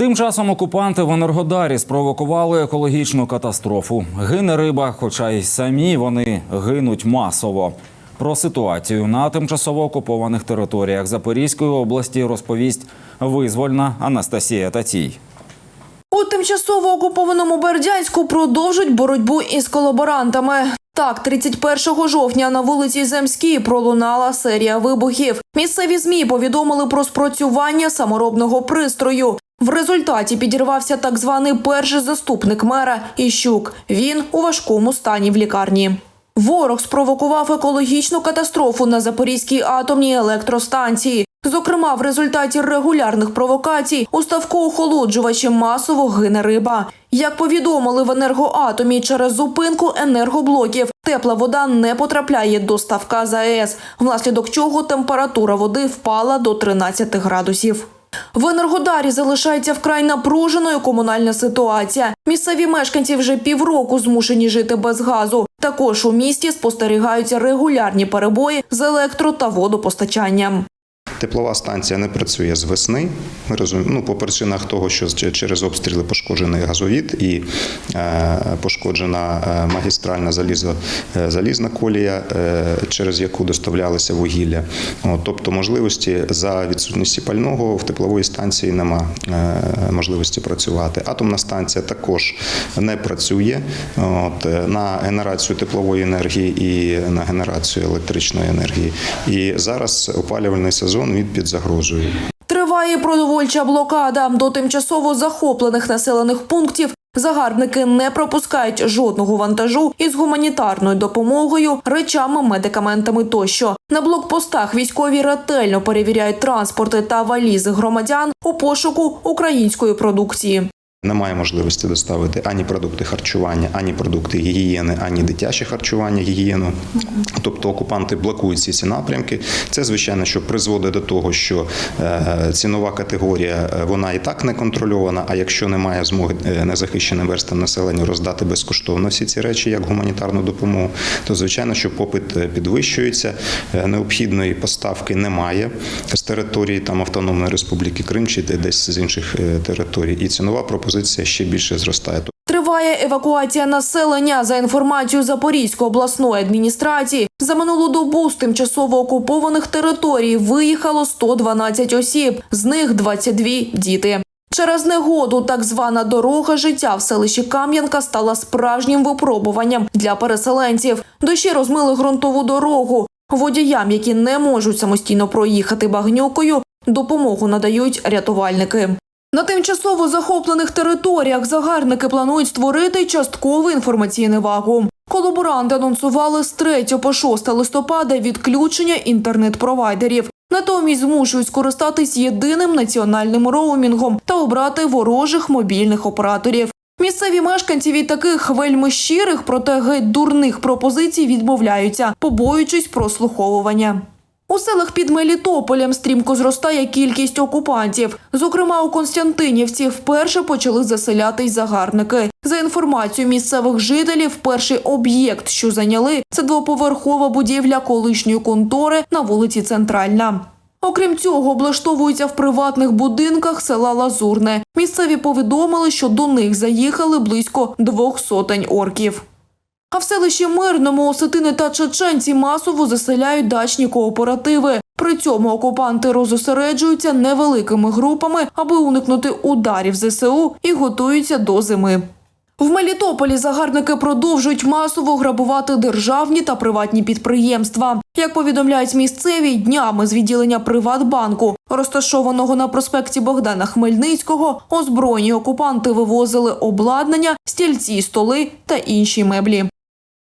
Тим часом окупанти в Енергодарі спровокували екологічну катастрофу. Гине риба, хоча й самі вони гинуть масово. Про ситуацію на тимчасово окупованих територіях Запорізької області розповість визвольна Анастасія Тацій. У тимчасово окупованому Бердянську продовжують боротьбу із колаборантами. Так, 31 жовтня на вулиці Земській пролунала серія вибухів. Місцеві змі повідомили про спрацювання саморобного пристрою. В результаті підірвався так званий перший заступник мера Іщук. Він у важкому стані в лікарні. Ворог спровокував екологічну катастрофу на Запорізькій атомній електростанції. Зокрема, в результаті регулярних провокацій у ставку охолоджувачі масово гине риба. Як повідомили в енергоатомі, через зупинку енергоблоків тепла вода не потрапляє до ставка ЗАЕС, внаслідок чого температура води впала до 13 градусів. В Енергодарі залишається вкрай напруженою комунальна ситуація. Місцеві мешканці вже півроку змушені жити без газу. Також у місті спостерігаються регулярні перебої з електро та водопостачанням. Теплова станція не працює з весни. Ми розуміємо, ну, по причинах того, що через обстріли пошкоджений газовід і е, пошкоджена е, магістральна залізо, е, залізна колія, через яку доставлялося вугілля. Тобто можливості за відсутності пального в теплової станції нема можливості працювати. Атомна станція також не працює. От, на генерацію теплової енергії і на генерацію електричної енергії. І зараз опалювальний сезон він під загрозою. Триває продовольча блокада. До тимчасово захоплених населених пунктів загарбники не пропускають жодного вантажу із гуманітарною допомогою, речами, медикаментами тощо. На блокпостах військові ретельно перевіряють транспорти та валізи громадян у пошуку української продукції. Немає можливості доставити ані продукти харчування, ані продукти гігієни, ані дитяче харчування, гігієну. Тобто окупанти блокують ці напрямки. Це звичайно, що призводить до того, що е, цінова категорія е, вона і так не контрольована. А якщо немає змоги е, незахищеним верстам населення роздати безкоштовно всі ці речі як гуманітарну допомогу, то звичайно, що попит підвищується. Необхідної поставки немає з території там Автономної Республіки Крим чи де- десь з інших територій. І цінова пропозиція ще більше зростає. Триває евакуація населення. За інформацією Запорізької обласної адміністрації, за минулу добу з тимчасово окупованих територій виїхало 112 осіб, з них 22 діти. Через негоду так звана дорога життя в селищі Кам'янка стала справжнім випробуванням для переселенців. Дощі розмили ґрунтову дорогу. Водіям, які не можуть самостійно проїхати багнюкою, допомогу надають рятувальники. На тимчасово захоплених територіях загарбники планують створити частковий інформаційний вакуум. Колаборанти анонсували з 3 по 6 листопада відключення інтернет-провайдерів. Натомість змушують скористатись єдиним національним роумінгом та обрати ворожих мобільних операторів. Місцеві мешканці від таких вельми щирих, проте геть дурних пропозицій відмовляються, побоюючись прослуховування. У селах під Мелітополем стрімко зростає кількість окупантів. Зокрема, у Константинівці вперше почали заселятись загарбники. За інформацією місцевих жителів, перший об'єкт, що зайняли, це двоповерхова будівля колишньої контори на вулиці Центральна. Окрім цього, облаштовуються в приватних будинках села Лазурне. Місцеві повідомили, що до них заїхали близько двох сотень орків. А в селищі Мирному осетини та чеченці масово заселяють дачні кооперативи. При цьому окупанти розосереджуються невеликими групами, аби уникнути ударів ЗСУ і готуються до зими. В Мелітополі загарбники продовжують масово грабувати державні та приватні підприємства. Як повідомляють місцеві, днями з відділення Приватбанку, розташованого на проспекті Богдана Хмельницького, озброєні окупанти вивозили обладнання, стільці, столи та інші меблі.